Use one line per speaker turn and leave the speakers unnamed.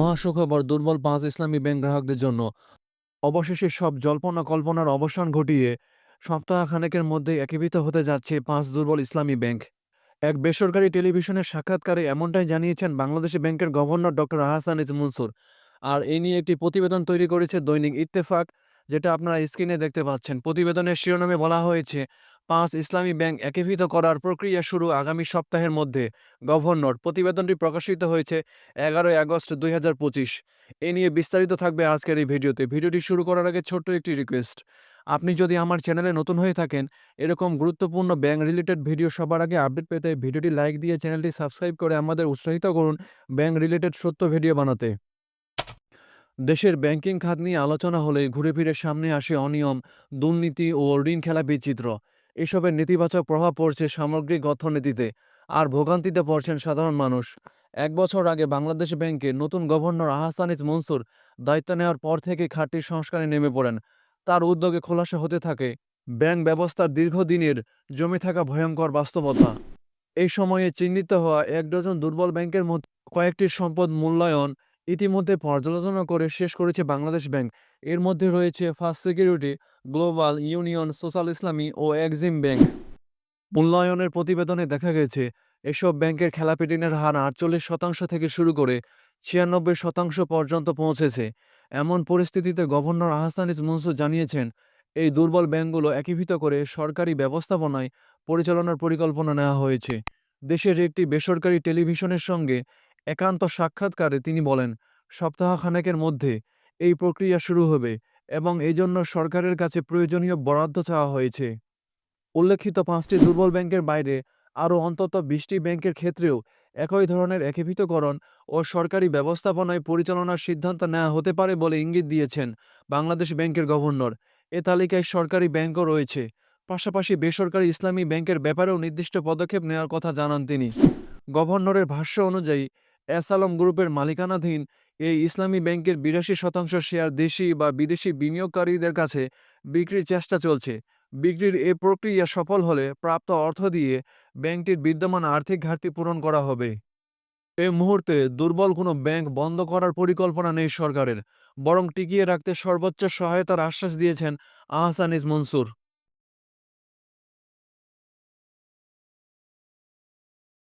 মহাসুখবর দুর্বল পাঁচ ইসলামী ব্যাংক গ্রাহকদের জন্য অবশেষে সব জল্পনা কল্পনার অবসান ঘটিয়ে সপ্তাহখানেকের মধ্যে একীভূত হতে যাচ্ছে পাঁচ দুর্বল ইসলামী ব্যাংক। এক বেসরকারি টেলিভিশনের সাক্ষাৎকারে এমনটাই জানিয়েছেন বাংলাদেশ ব্যাংকের governor doctor Ahsan H Mansur. আর এই নিয়ে একটি প্রতিবেদন তৈরি করেছে দৈনিক ইত্তেফাক, যেটা আপনারা স্ক্রিনে দেখতে পাচ্ছেন। প্রতিবেদনের শিরোনামে বলা হয়েছে পাঁচ ইসলামী ব্যাংক একীভূত করার প্রক্রিয়া শুরু আগামী সপ্তাহের মধ্যে। গভর্নর প্রতিবেদনটি প্রকাশিত হয়েছে এগারোই আগস্ট দুই হাজার পঁচিশ। এ নিয়ে বিস্তারিত থাকবে আজকের এই ভিডিওতে। ভিডিওটি শুরু করার আগে ছোট্ট একটি রিকোয়েস্ট। আপনি যদি আমার চ্যানেলে নতুন হয়ে থাকেন, এরকম গুরুত্বপূর্ণ ব্যাংক রিলেটেড ভিডিও সবার আগে আপডেট পেতে ভিডিওটি লাইক দিয়ে চ্যানেলটি সাবস্ক্রাইব করে আমাদের উৎসাহিত করুন ব্যাংক রিলেটেড সত্য ভিডিও বানাতে। দেশের ব্যাংকিং খাত নিয়ে আলোচনা হলে ঘুরে ফিরে সামনে আসে অনিয়ম, দুর্নীতি ও ঋণ খেলা বিচিত্র। এসবের নেতিবাচক প্রভাব পড়ছে সামগ্রিক অর্থনীতিতে, আর ভোগান্তিতে পড়ছেন সাধারণ মানুষ। এক বছর আগে বাংলাদেশ ব্যাংকের নতুন গভর্নর আহসানিজ মনসুর দায়িত্ব নেওয়ার পর থেকে খাতটির সংস্কারে নেমে পড়েন। তার উদ্যোগে খোলাসা হতে থাকে। ব্যাংক ব্যবস্থার দীর্ঘদিনের জমে থাকা ভয়ঙ্কর বাস্তবতা। এই সময়ে চিহ্নিত হওয়া এক ডজন দুর্বল ব্যাংকের মধ্যে কয়েকটির সম্পদ মূল্যায়ন ইতিমধ্যে পর্যালোচনা করে শেষ করেছে বাংলাদেশ ব্যাংক। এর মধ্যে রয়েছে First Security, Global Union, Social Islami ও এক্সিম ব্যাংক। মূল্যায়নের প্রতিবেদনে দেখা গেছে, এসব ব্যাংকের খেলাপিটিনের হার আটচল্লিশ শতাংশ থেকে শুরু করে ছিয়ানব্বই শতাংশ পর্যন্ত পৌঁছেছে। এমন পরিস্থিতিতে গভর্নর আহসানিজ মনসুর জানিয়েছেন, এই দুর্বল ব্যাংকগুলো একীভূত করে সরকারি ব্যবস্থাপনায় পরিচালনার পরিকল্পনা নেওয়া হয়েছে। দেশের একটি বেসরকারি টেলিভিশনের সঙ্গে একান্ত সাক্ষাৎকারে তিনি বলেন, সপ্তাহখানেকের মধ্যে এই প্রক্রিয়া শুরু হবে এবং এই জন্য সরকারের কাছে প্রয়োজনীয় বরাদ্দ চাওয়া হয়েছে। উল্লেখিত পাঁচটি দুর্বল ব্যাংকের বাইরে আরও অন্তত বিশটি ব্যাংকের ক্ষেত্রেও একই ধরনের একীভূতকরণ ও সরকারি ব্যবস্থাপনায় পরিচালনার সিদ্ধান্ত নেওয়া হতে পারে বলে ইঙ্গিত দিয়েছেন বাংলাদেশ ব্যাংকের গভর্নর। এ তালিকায় সরকারি ব্যাংকও রয়েছে। পাশাপাশি বেসরকারি ইসলামী ব্যাংকের ব্যাপারেও নির্দিষ্ট পদক্ষেপ নেওয়ার কথা জানান তিনি। গভর্নরের ভাষ্য অনুযায়ী আলম গ্রুপের মালিকানাধীন এই ইসলামী ব্যাংকের বিরাশি শতাংশ শেয়ার দেশি বা বিদেশি বিনিয়োগকারীদের কাছে বিক্রির চেষ্টা চলছে। বিক্রির এ প্রক্রিয়া সফল হলে প্রাপ্ত অর্থ দিয়ে ব্যাংকটির বিদ্যমান আর্থিক ঘাটতি পূরণ করা হবে। এ মুহূর্তে দুর্বল কোনো ব্যাংক বন্ধ করার পরিকল্পনা নেই সরকারের, বরং টিকিয়ে রাখতে সর্বোচ্চ সহায়তার আশ্বাস দিয়েছেন আহসানিজ মনসুর।